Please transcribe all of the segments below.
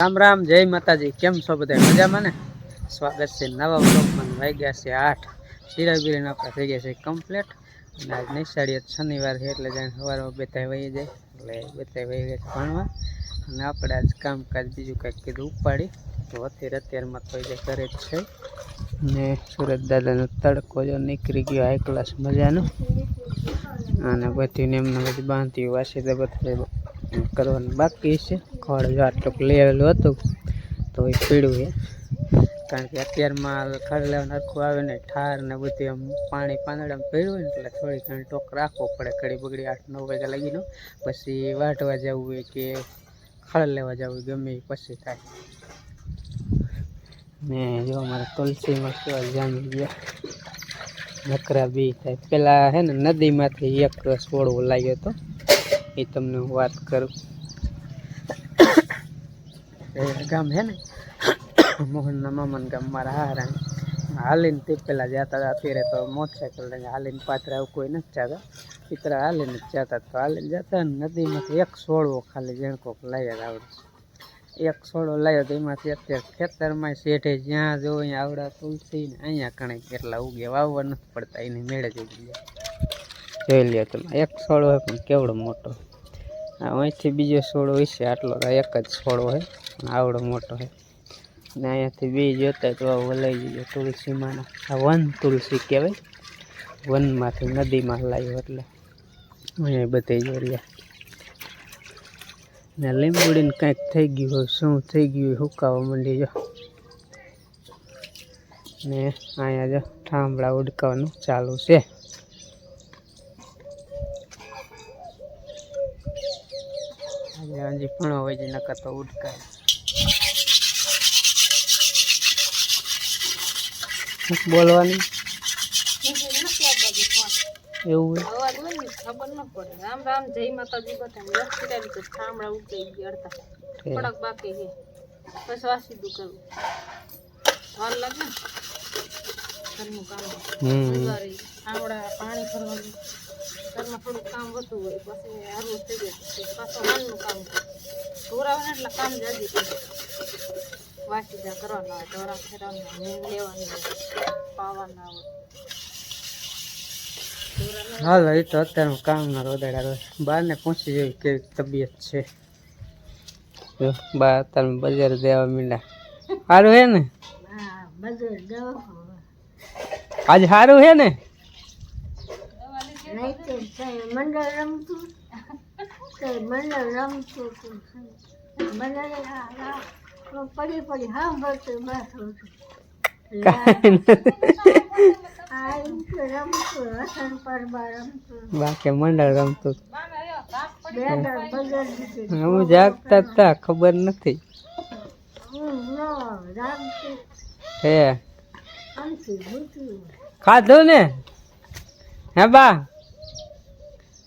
રામ રામ, જય માતાજી. કેમ છો બધા? મજામાં ને? સ્વાગત છે નવા બ્લોગમાં વાગ્યા છે આઠ. સિરાય બિરાઈને આપણે થઈ ગયા છે કમ્પ્લીટ અને આજ નિશાળીએ શનિવાર છે, એટલે જાણે સવારમાં બેતા વહી જાય. એટલે બેતા વહી ગયા ભણવા. અને આપણે આજ કામકાજ બીજું કંઈક કીધું ઉપાડી. તો અત્યારે અત્યારમાં તો જે ઘરે જ છે. ને સુરત દાદાનો તડકો જો નીકળી ગયો હાઈ ક્લાસ મજાનો. અને બધીને એમને બધી બાંધી વાસી તો બધું કરવાનું બાકી છે. ખડ જો આટલુંક લેવેલું હતું, તો એ પીળું છે. કારણ કે અત્યારમાં ખડ લેવાનું આખું આવે ને, ઠાર ને બધું એમ પાણી પાંદડામાં પીળું હોય ને, એટલે થોડી ઘણી ટોક રાખવો પડે. કડી બગડી આઠ નવ વાગ્યા લાગીનો પછી વાટવા જવું હોય કે ખડ લેવા જવું હોય, ગમે એ પછી થાય. ને જો અમારે તુલસીમાં કેવા જામી ગયા. નકરા બી થાય. પેલા હે ને નદીમાંથી એક છોડવો લાગ્યો હતો. એ તમને હું વાત કરું. ગામ હે ને? મોહનના મામાના ગામ, મારા હારા. હાલીને તે પેલા જતા હતા, અત્યારે તો મોટરસાઇકલ લઈને હાલીને પાત્ર આવું કોઈ નથી જતા. પિતરા હાલીને જ જતા, તો હાલીને જતા નદીમાંથી એક સોળવો ખાલી જેણકોક લાવ્યા જ આવડે એક છોડો લાવ્યો તો એમાંથી અત્યારે ખેતરમાં શેઠે જ્યાં જો અહીંયા આવડા તુલસી ને અહીંયા કણે કેટલા ઉગે વાવવા નથી પડતા, એની મેળે જ ઉગી. જોઈ લ્યો તમે. એક છોડો હોય પણ કેવડો મોટો. અહીંથી બીજો છોડો હશે આટલો તો એક જ છોડો હોય, પણ આવડો મોટો હોય. ને અહીંયાથી બી જોતા તો વલાઈ લઈ જજો તુલસીમાંના. આ વન તુલસી કહેવાય. વનમાંથી નદીમાં લાવ્યો એટલે. અહીંયા બધે જોડ્યા ને લીંબુડીને કંઈક થઈ ગયું હોય, શું થઈ ગયું હોય, હુકાવા માંડી જો. ને અહીંયા જો ઠામડા ઉડકાવાનું ચાલુ છે. હજી પણ હોય છે નકર તો ઉડકાય. બોલવાની? એવું ખબર ન પડે રામ રામ જય માતાજી બધાને લખી તો ઠામડા ઉઠી ગયા અડધા થોડાક બાકી છે પછી વાસી કરવું વાર લાગે ઘરનું કામ હમ પાણી ભરવાનું. ઘરમાં થોડુંક કામ વધુ હોય પછી હારું થઈ જાય પછી હાલનું કામ ઢોરાવે એટલે કામ જાજી કરે વાસીદા કરવાના હોય ઢોરા ફેરવાના નીંદ લેવાની હોય પાવાના હોય. ઢોરાને હાલ એ તો અત્યારનું કામ ના રોદાડા રોજ બારને પહોંચી જોઈ કેવી તબિયત છે. બા અત્યારે બજાર દેવા મીંડા સારું હે ને? આજ સારું હે ને? મંડળ રમતું મંડળ રમતું મંડળ પડી પડી હા ભરતું રમતું બાકી મંડળ રમતું હું જાગતા તા ખબર નથી હું ન હે ખાધું ને હે બા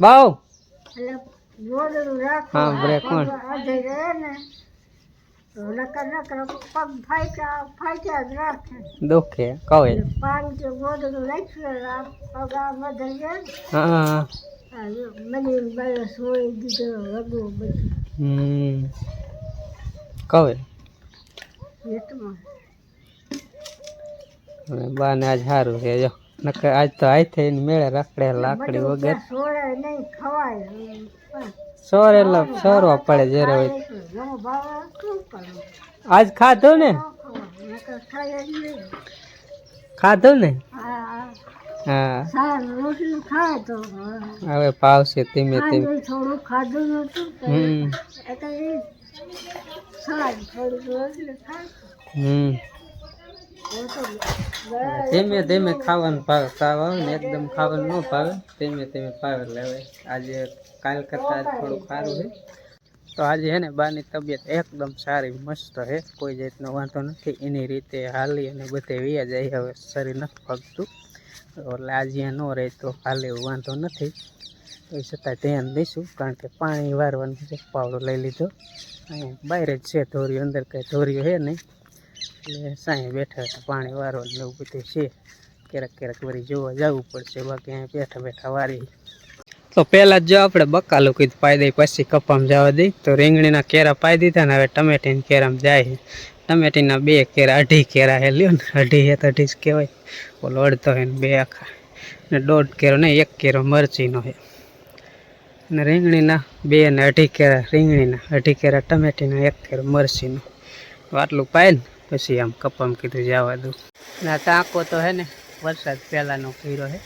રાખો. હા, બ્રેક રાખે. દુખે કહે પાણી હા. હમ. કહે બાને આજ સારું છે જો. નકર આજ તો આઈ થઈને મેળે રાખડે લાકડી વગર. સોર એટલે સોરવા પડે જ્યારે હોય. આજ ખાધો ને? ખાધું ને? હા. હવે. ભાવશે ધીમે ધીમે. થોડું ખાધું નતું હમ. ધીમે ધીમે ખાવાનું ભાવે તાવ ને એકદમ ખાવાનું ન ભાવે. ધીમે ધીમે ભાવે લેવાય આજે કાલ કરતાં થોડું સારું છે. તો આજે હે ને બાની તબિયત એકદમ સારી, મસ્ત છે. કોઈ જાતનો વાંધો નથી. એની રીતે હાલી અને બધે વ્યા જાય હવે શરીર નથી ફગતું એટલે આજે ન રહે તો હાલે એવું વાંધો નથી. એ છતાં ધ્યાન દઈશું, કારણ કે પાણી વારવાનું છે. પાવડો લઈ લીધો. અહીંયા બહાર જ છે, ધોરીઓ, અંદર કંઈ ધોરીઓ છે નહીં. એટલે સાંઈ બેઠા હતા, પાણી વારો ને એવું બધું છે. ક્યારેક ક્યારેક વળી જોવા જવું પડશે, બાકી અહીંયા બેઠા બેઠા વારી. તો પહેલાં જ આપણે બકાલું કીધું, પાઈ દઈ પછી કપામ જવા દઈ તો રીંગણીના કેરા પાઈ દીધા ને હવે ટમેટીના કેરામાં જાય ટમેટીના બે કેરા, અઢી કેરા હે લ્યો ને. અઢી હે તો અઢી જ કહેવાય. ઓલો અડધો હે ને બે આખા. ને દોઢ કેરો નહીં, એક કેરો મરચીનો હે અને રીંગણીના બે ને અઢી કેરા, રીંગણીના અઢી કેરા, ટમેટીના એક કેરો, મરચીનો. આટલું પાય ને પછી આમ કપમ કીધું જવા દઉં ને ટાંકો તો હે ને, વરસાદ પહેલાંનો કર્યો છે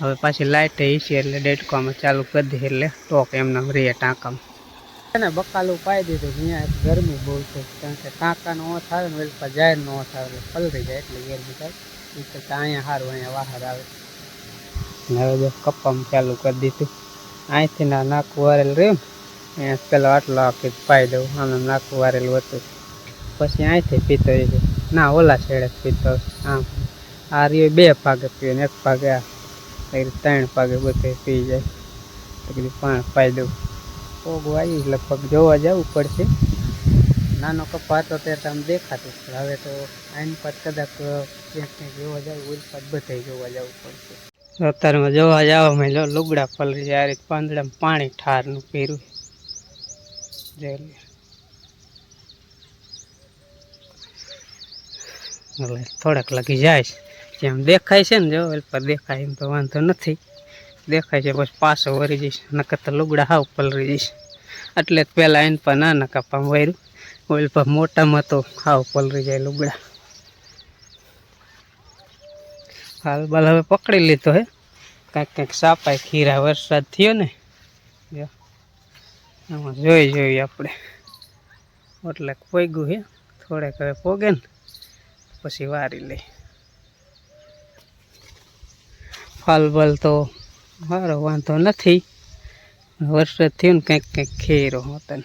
હવે પાછી લાઇટ છે એટલે ડેટકોમાં ચાલુ કરી દે એટલે ટોક એમને રહે ટાંકામાં. ને, બકાલું પાઈ દીધું અહીંયા ગરમી બહુ છે, કારણ કે ટાંકાનો ઓથ આવે ને વેલપા જાહેરનો ઓથ આવે એટલે પલરી જાય એટલે ગરમી થાય એ કરતાં અહીંયા સારું અહીંયા બહાર આવે. ને હવે બસ કપ્પામાં ચાલુ કરી દીધું. અહીંથી ના નાખું વારેલ રહ્યું અહીંયા પેલો આટલો આખી પાઈ દઉં આમ નાખું વારેલું હતું. પછી અહીંથી પીતો છે. ના, ઓલા છેડે પીતો આમ. આ રહ્યો બે પાગે પીવે ને એક ભાગે આ. ત્રણ પાગે બધે પી જાય. પછી પણ ફાયદો પોગ વાવી લગભગ જોવા જવું પડશે. નાનો કપા હતો ત્યારે આમ દેખાતું હવે તો આઈન પર કદાચ ક્યાંક ક્યાંક જોવા જવું ઉલપાટ બધે જોવા જવું પડશે. અત્યારમાં જોવા જવા મેં લુગડા પલરી આ રીતે પાંદડામાં પાણી ઠારનું પીરું જોઈ એટલે થોડાક લગી જાય છે. જેમ દેખાય છે ને જો પર દેખાય, એમ તો વાંધો નથી. દેખાય છે પછી પાછો વળી જઈશ, નકર તો લુગડા હાવ પલરી જઈશ. એટલે પહેલાં એને ના નાના કાપામાં વાર્યું ઓઇલ પર મોટામાં તો હાવ પલરી જાય લુગડા. હાલ બાલ હવે પકડી લીધો હે. કાંઈક કાંઈક સાપાય ખીરા વરસાદ થયો ને. જો, આમાં જોઈ જોઈએ આપણે. એટલે પોગ્યું હે. થોડેક હવે પોગે ને. પછી વારી લે. ફલ બલ તો સારો વાંધો નથી. વરસાદ થયું ને કંઈક કંઈક ખેરો હોતન.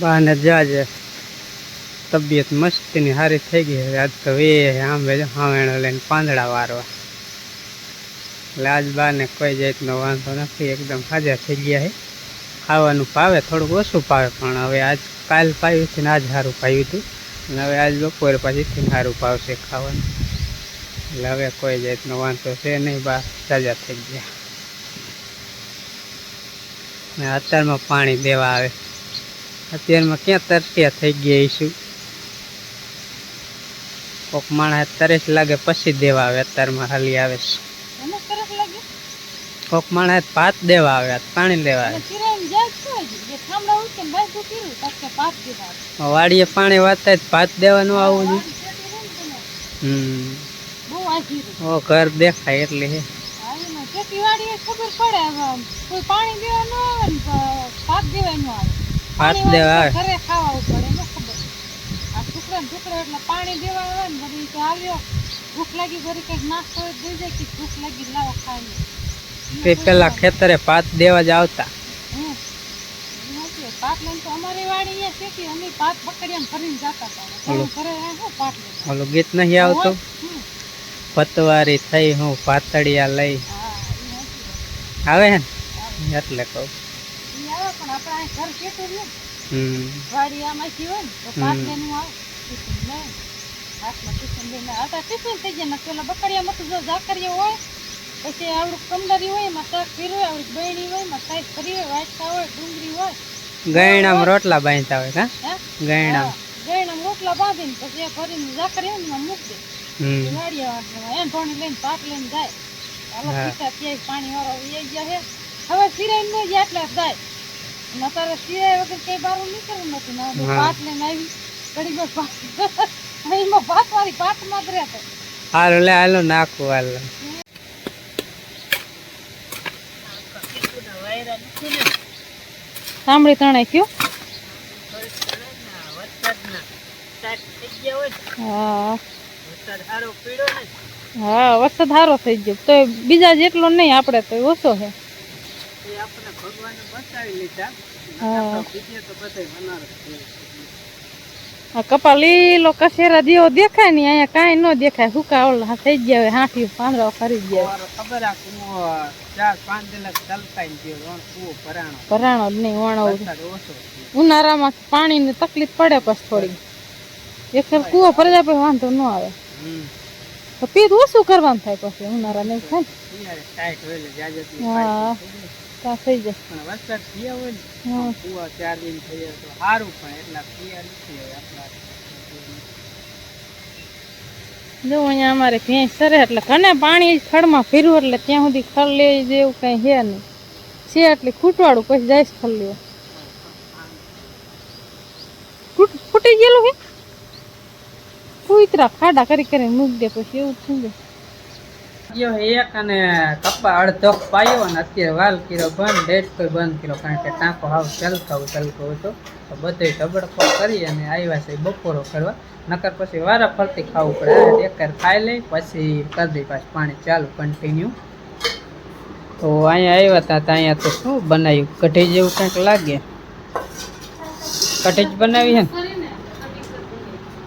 બાને જાજે તબિયત મસ્તીની સારી થઈ ગઈ. હવે આજ તો એ આંબે હાવેણો લઈને પાંદડા વારવા. એટલે આજ બાને કોઈ જાતનો વાંધો નથી. એકદમ હાજર થઈ ગયા છે ખાવાનું ભાવે થોડુંક ઓછું ભાવે પણ હવે આજ કાલ પાયું છે ને આજ સારું પાયું હતું. અને હવે આજ બપોરે પાછીથી સારું ભાવશે ખાવાનું. એટલે હવે કોઈ જાતનો વાંધો છે નહીં બા સાજા થઈ ગયા. ને અત્યારમાં પાણી દેવા આવે. અત્યારમાં ક્યાં તરસ્યા થઈ ગયા ઈશું કોક માણસ તરસ લાગે પછી દેવા આવે અત્યારમાં હાલી આવે. છે કોક માણસ ભાત દેવા આવે પાણી લેવા આવે. વાડીએ પાણી વાતા ભાત દેવાનું આવું હમ ઘર દેખાય એટલે પાણી દેવા આવે ને ઘરે ખાવા બધી આવ્યો ભૂખ લાગી બધી કંઈક નાસ્તો દઈ જાય કે ભૂખ લાગી લાવો તે પેલા ખેતરે ભાત દેવા જ આવતા પાક લઈને તો અમારી વાડી છે કે અમે પાક પકડીને ફરીને જતા હતા. ઘરે શું પાક લેતા ઓલું ગીત નહીં આવતું. પતવારી થઈ હું પાતળિયા લઈ. હા. આવે હે ને? એટલે કહું. લઈને લઈને લઈને પછી આવડું હોય એમાં શાક કર્યું હોય આવડું બહેણી હોય એમાં સાઈઝ કરી હોય વાટકા હોય ડુંગળી હોય ગયણામાં રોટલા બાંધતા હોય કા? હે? ગયણા હા. ગયણામાં રોટલા બાંધીને પછી એ ભરીને ઝાકરિયા હોય ને મૂકી. દે હમ એમ પાણી લઈને પાક લઈને જાય. પીતા ત્યાંય પાણી વાળો એ ગયા હવે સિરાઈ ન જાય એટલે જાય. અને અત્યારે સિરાય વગર કઈ બારું નીકળવું નથી ને પાક લઈને આવી ઘડી પાક એમાં ભાત વાળી પાકમાં જ રહેતો. હાલો લે હાલો નાખું હાલો. સાંભળી તણાઈ થયું? હા. હા વરસાદ સારો થઈ ગયો. તો બીજા જેટલો નહીં આપણે તો ઓછો છે. હા. આ કપા લીલો કસેરા જેવો દેખાય ને અહીંયા કાંઈ ન દેખાય. સુકા ઓલા થઈ ગયા હવે હાથી પાંદડા ફરી ગયા ખબર ભરાણો. જ નહીં વાણો ઉનાળામાં પાણીની તકલીફ પડે પછી થોડી. એક ફેર કૂવો ભરી જાય પછી વાંધો ન આવે. તો પીત ઓછું કરવાનું થાય પછી ઉનાળા નહીં થાય હોય હા. ત્યાં થઈ જશે. પણ વરસાદ થયા હોય ને કુવા ચાર દિન થઈ તો સારું પણ એટલા થયા નથી હવે આપણા જો અહીંયા અમારે ભેંસ સરે એટલે ઘણે પાણી ખડમાં ફેરવું એટલે ત્યાં સુધી ખડ લે જેવું કઈ હે નહીં. છે એટલે ખૂટવાડું પછી જાય છે લે લેવા. ફૂટી ગયેલું હે? કુતરા ખાડા કરી કરીને મૂકી દે પછી એવું થઈ જાય. ગયો એક અને કપા અડધો પાયો અને અત્યારે વાલ કર્યો બંધ ડેટ કોઈ બંધ કર્યો કારણ કે ટાંકો હાવ ચલકાવું ચલકો હતો તો. બધે ધબડકો કરી અને આવ્યા છે બપોરો કરવા. નકર પછી વારા ફરતી ખાવું પડે. એકર ખાઈ લઈ પછી કરી દઈ પાછું પાણી ચાલુ કન્ટિન્યુ તો અહીંયા આવ્યા હતા તો અહીંયા તો શું બનાવ્યું કઢી જેવું કંઈક લાગે. કઢી જ બનાવી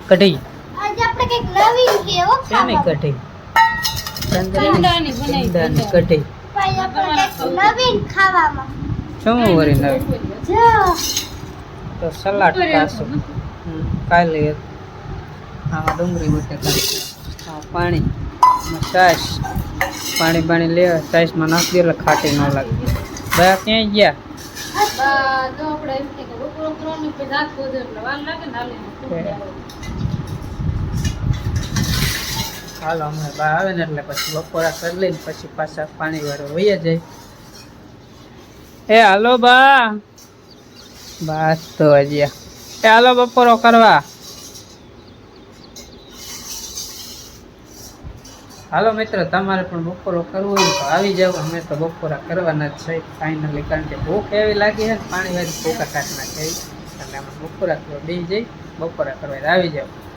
કઢી. હો શેની કઢી? કંદાની કઢી. નવીન ખાવામાં. શું વળી નવી તો સલાડ ખાશું. હમ, કાલે આમાં ડુંગળી બટેકા આ પાણી છાશ. પાણી પાણી લે છાશમાં નાખી દે એટલે ખાટી ન લાગે. બધા ક્યાંય ગયા? આપણે એમ કે બપોરો કરવાની પછી રાત વધે એટલે વાર લાગે ને હાલે અમે બહાર આવે ને એટલે પછી બપોરા કરી લઈને પછી પાછા પાણી વાળો વૈયા જાય. એ હાલો બા. બસ તો હજી એ હાલો બપોરો કરવા. હાલો મિત્રો તમારે પણ બપોરો કરવો હોય તો આવી જાવ અમે તો બપોરા કરવાના જ છે ફાઇનલી કારણ કે ભૂખ એવી લાગી છે પાણી વાળી ભૂખા કાઢ નાખે એટલે અમે બપોરા કરવા બે જઈ બપોરા કરવા આવી જાવ